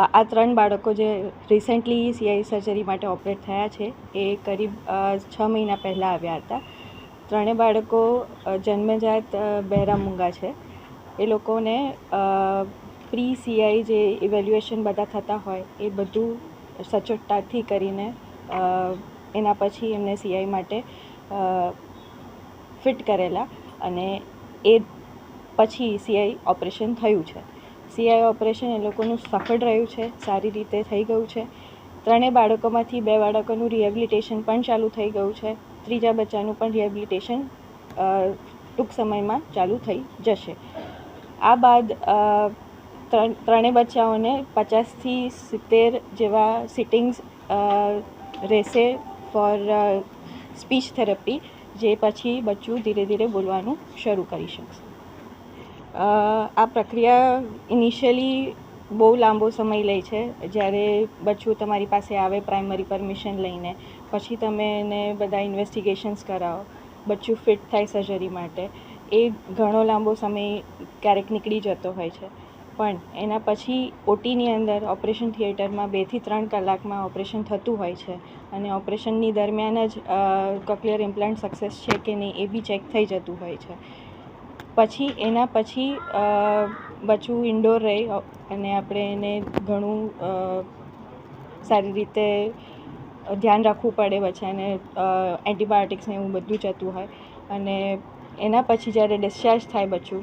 આ ત્રણ બાળકો જે રિસેન્ટલી સીઆઈ સર્જરી માટે ઓપરેટ થયા છે, એ કરીબ છ મહિના પહેલાં આવ્યા હતા. ત્રણેય બાળકો જન્મજાત બહેરામુંગા બહેરા મૂંગા છે. એ લોકોને પ્રી સીઆઈ જે ઇવેલ્યુએશન બધા થતા હોય, એ બધું સચોટતાથી કરીને એના પછી એમને સીઆઈ માટે ફિટ કરેલા અને એ પછી સીઆઈ ઓપરેશન થયું છે. સીઆઈ ઓપરેશન, એ લોકોનું સફળ રહ્યું છે, સારી રીતે થઈ ગયું છે. ત્રણેય બાળકોમાંથી બે બાળકોનું રિહેબિલિટેશન પણ ચાલુ થઈ ગયું છે. ત્રીજા બચ્ચાનું પણ રિહેબિલિટેશન ટૂંક સમયમાં ચાલુ થઈ જશે. આ બાદ ત્રણેય બચ્ચાઓને પચાસથી સિત્તેર જેવા સિટિંગ્સ રહેશે ફોર સ્પીચ થેરપી જે પછી બચ્ચું ધીરે ધીરે બોલવાનું શરૂ કરી શકશે. આ પ્રક્રિયા ઇનિશિયલી બહુ લાંબો સમય લે છે. જ્યારે બચ્ચું તમારી પાસે આવે પ્રાઇમરી પરમિશન લઈને, પછી તમે એને બધા ઇન્વેસ્ટિગેશન્સ કરાવો, બચ્ચું ફિટ થાય સર્જરી માટે. એ ઘણો લાંબો સમય ક્યારેક નીકળી જતો હોય છે. પણ એના પછી ઓટીની અંદર ઓપરેશન થિયેટરમાં બેથી ત્રણ કલાકમાં ઓપરેશન થતું હોય છે. અને ઓપરેશનની દરમિયાન જ કક્લિયર ઇમ્પ્લાન્ટ સક્સેસ છે કે નહીં એ બી ચેક થઈ જતું હોય છે. પછી, એના પછી બચ્ચું ઇન્ડોર રહે અને આપણે એને ઘણું સારી રીતે ધ્યાન રાખવું પડે બચ્ચાને એન્ટીબાયોટિક્સ ને એવું બધું જતું હોય. અને એના પછી જ્યારે ડિસ્ચાર્જ થાય બચ્ચું,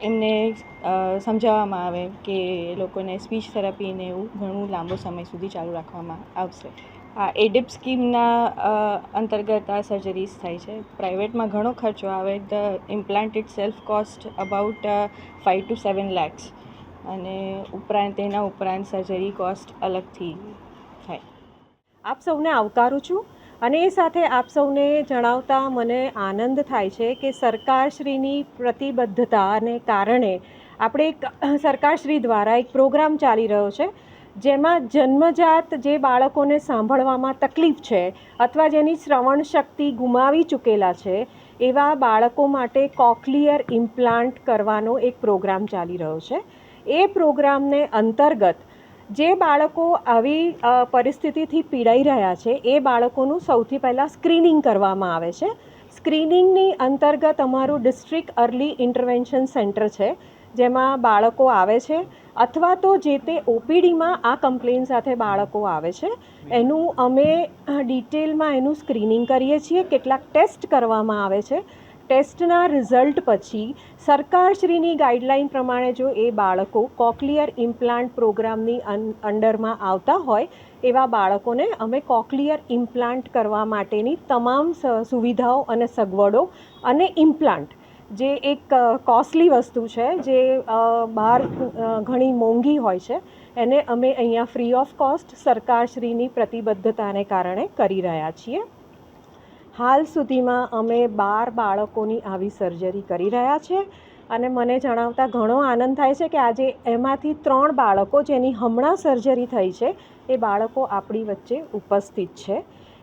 એમને સમજાવવામાં આવે કે એ લોકોને સ્પીચ થેરાપીને એવું ઘણું લાંબો સમય સુધી ચાલુ રાખવામાં આવશે. એડિપ સ્કીમના અંતર્ગત આ સર્જરીઝ થાય છે. પ્રાઇવેટમાં ઘણો ખર્ચો આવે. The implant itself cost about five to seven lakhs અને ઉપરાંત એના ઉપરાંત સર્જરી કોસ્ટ અલગથી થાય. આપ સૌને આવકારું છું અને એ સાથે આપ સૌને જણાવતા મને આનંદ થાય છે કે સરકારશ્રીની પ્રતિબદ્ધતાને કારણે આપણે એક સરકારશ્રી દ્વારા એક પ્રોગ્રામ ચાલી રહ્યો છે જેમાં જન્મજાત જે બાળકોને સાંભળવામાં તકલીફ છે અથવા જેની શ્રવણ શક્તિ ગુમાવી ચૂકેલા છે, એવા બાળકો માટે કોક્લિયર ઇમ્પ્લાન્ટ કરવાનો એક પ્રોગ્રામ ચાલી રહ્યો છે. એ પ્રોગ્રામને અંતર્ગત જે બાળકો આવી પરિસ્થિતિથી પીડાઈ રહ્યા છે, એ બાળકોનું સૌથી પહેલાં સ્ક્રીનિંગ કરવામાં આવે છે. સ્ક્રીનિંગની અંતર્ગત અમારું ડિસ્ટ્રિક્ટ અર્લી ઇન્ટરવેન્શન સેન્ટર છે, જેમાં બાળકો આવે છે. અથવા તો જે તે ઓપીડીમાં આ કમ્પ્લેન સાથે બાળકો આવે છે, એનું અમે ડિટેલમાં એનું સ્ક્રીનિંગ કરીએ છીએ. કેટલાક ટેસ્ટ કરવામાં આવે છે. ટેસ્ટના રિઝલ્ટ પછી સરકારશ્રીની ગાઈડલાઈન પ્રમાણે જો એ બાળકો કોકલિયર ઇમ્પ્લાન્ટ પ્રોગ્રામની અંડરમાં આવતા હોય, એવા બાળકોને અમે કોકલિયર ઇમ્પ્લાન્ટ કરવા માટેની તમામ સુવિધાઓ અને સગવડો અને ઇમ્પ્લાન્ટ જે એક કોસ્ટલી વસ્તુ છે, જે બહાર ઘણી મોંઘી હોય છે, એને અમે અહીંયા ફ્રી ઓફ કોસ્ટ સરકારશ્રીની પ્રતિબદ્ધતાને કારણે કરી રહ્યા છીએ. હાલ સુધીમાં અમે બાર બાળકોની આવી સર્જરી કરી રહ્યા છે અને મને જણાવતા ઘણો આનંદ થાય છે કે આજે એમાંથી ત્રણ બાળકો જેની હમણાં સર્જરી થઈ છે, એ બાળકો આપણી વચ્ચે ઉપસ્થિત છે.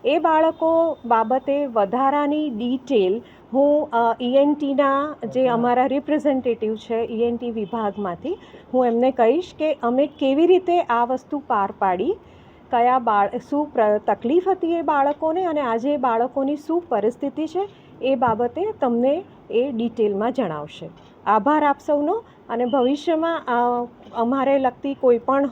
એ બાળકો બાબતે વધારાની ડિટેલ હું ઈએનટીના જે અમારા રિપ્રેઝેન્ટેટિવ છે ઈએનટી વિભાગમાંથી હું એમને કહીશ કે અમે કેવી રીતે આ વસ્તુ પાર પાડી કયા બાળ શું પ્ર તકલીફ હતી એ બાળકોને અને આજે એ બાળકોની શું પરિસ્થિતિ છે એ બાબતે તમને એ ડિટેલમાં જણાવશે. આભાર આપ સૌનો અને ભવિષ્યમાં અમારે લગતી કોઈ પણ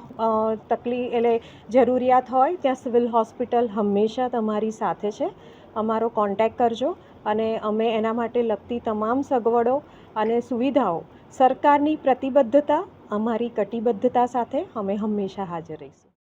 તકલીફ એટલે જરૂરિયાત હોય ત્યાં સિવિલ હોસ્પિટલ હંમેશા તમારી સાથે છે. અમારો કોન્ટેક કરજો અને અમે એના માટે લગતી તમામ સગવડો અને સુવિધાઓ, સરકારની પ્રતિબદ્ધતા, અમારી કટિબદ્ધતા સાથે અમે હંમેશા હાજર રહીશું.